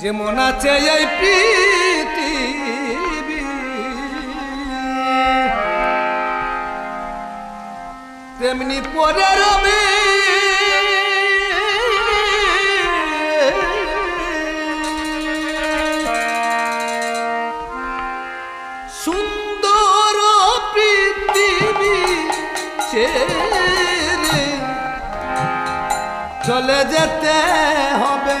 যেমন আছে এই পৃথিবী। তেমনি পরে রবে। সুন্দর পৃথিবী ছেড়ে চলে যেতে হবে।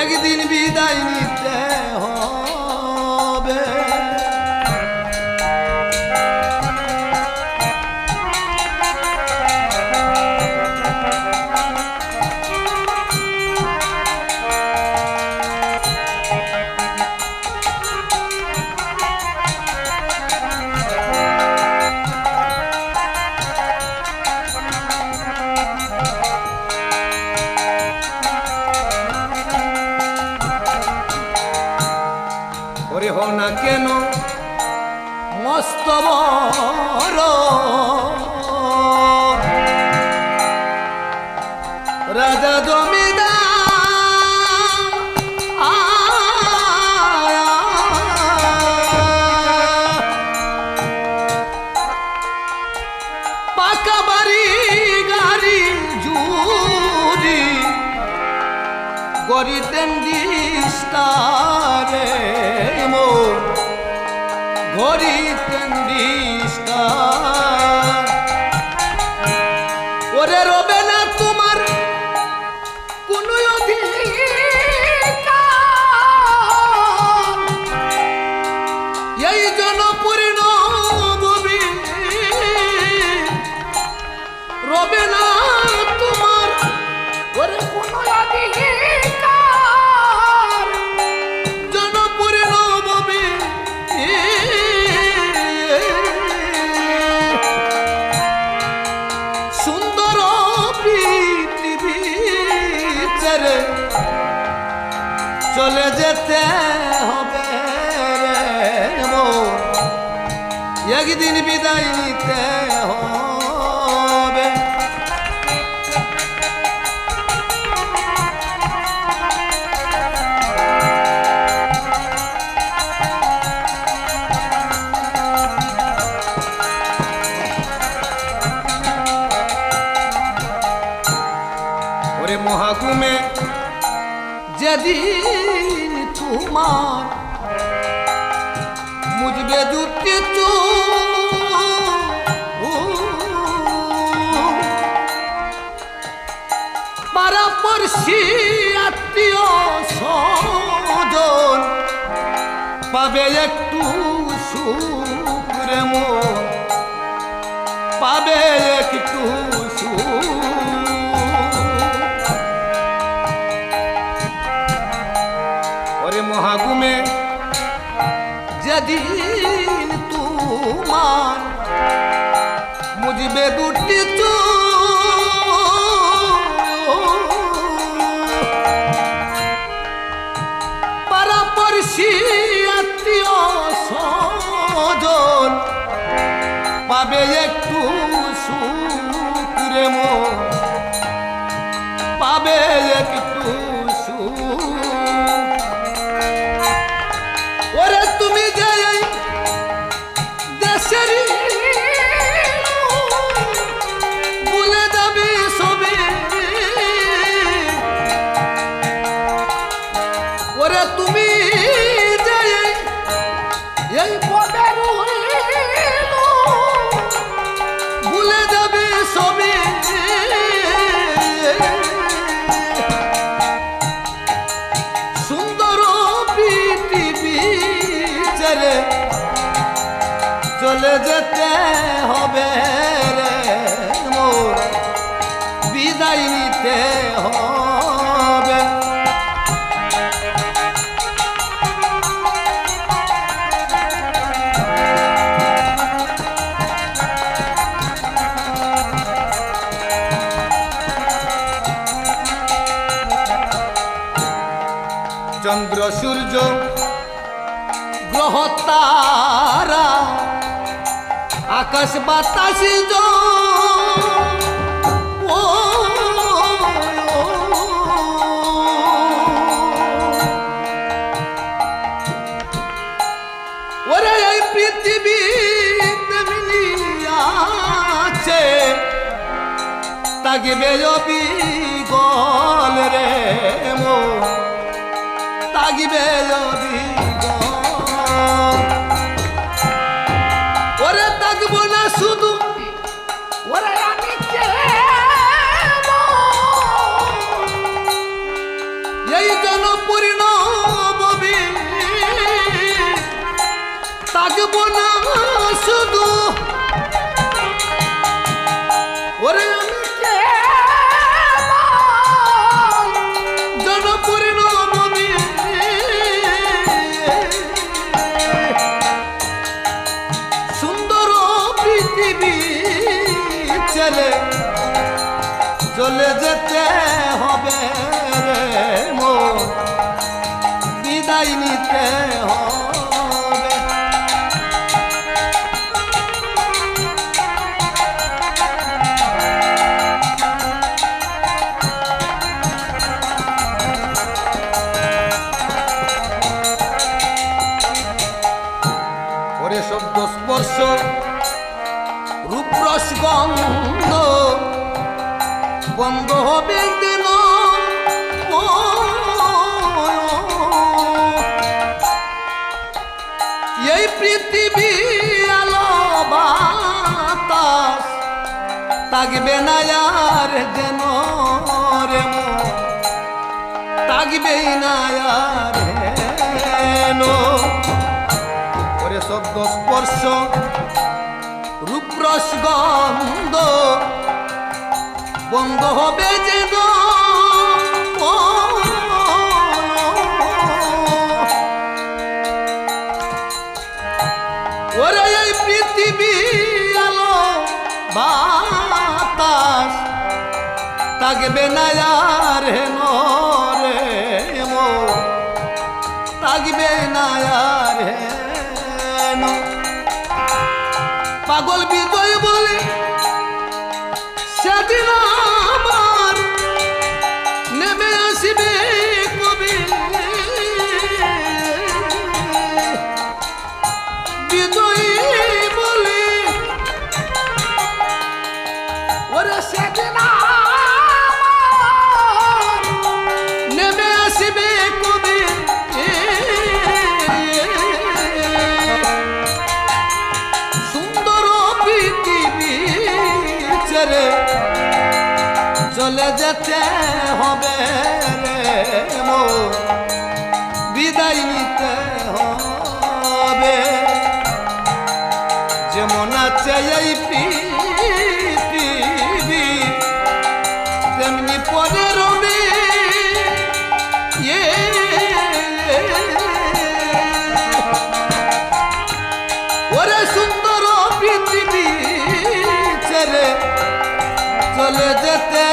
একদিন বিদায় নিতে না কেন? মস্ত বড় está. চলে যেতে হবে রে মো একদিন বিদায় নিতে হবে যেদিন তোমার মুজবে জুটি পারাপর্শী আত্মীয় স্বজন পাবে একটু মন। পাবে একটু সুখ যেদিন তোমার। মুজবে দুটি পারাপর্শী চলে যেতে হবে রে মোর। বিদায় নিতে হবে। চন্দ্র সূর্য গ্রহ তারা আকাশ বাতাস ওরে এই পৃথিবী তেমনি আছে তাগিবে গল রে মো তাগিবে ওরে তাকবো না শুধু। ওরে ছেলে চলে যেতে হবে রে মো বিদায় নিতে হবে। শব্দ স্পর্শ রূপরস গন্ধ বন্ধ হবে দিন এই পৃথিবী আলো বাতাস থাকবে না আর যেন রে মন, থাকবে না আর। শব্দ স্পর্শ রূপরস গন্ধ বন্ধ হবে ও, ওরে বাতাস থাকবে না আর হেন। পাগল বিজয় ছেড়ে চলে যেতে হবে রে মো বিদায় নিতে হবে। যেমন আছে এই যেতে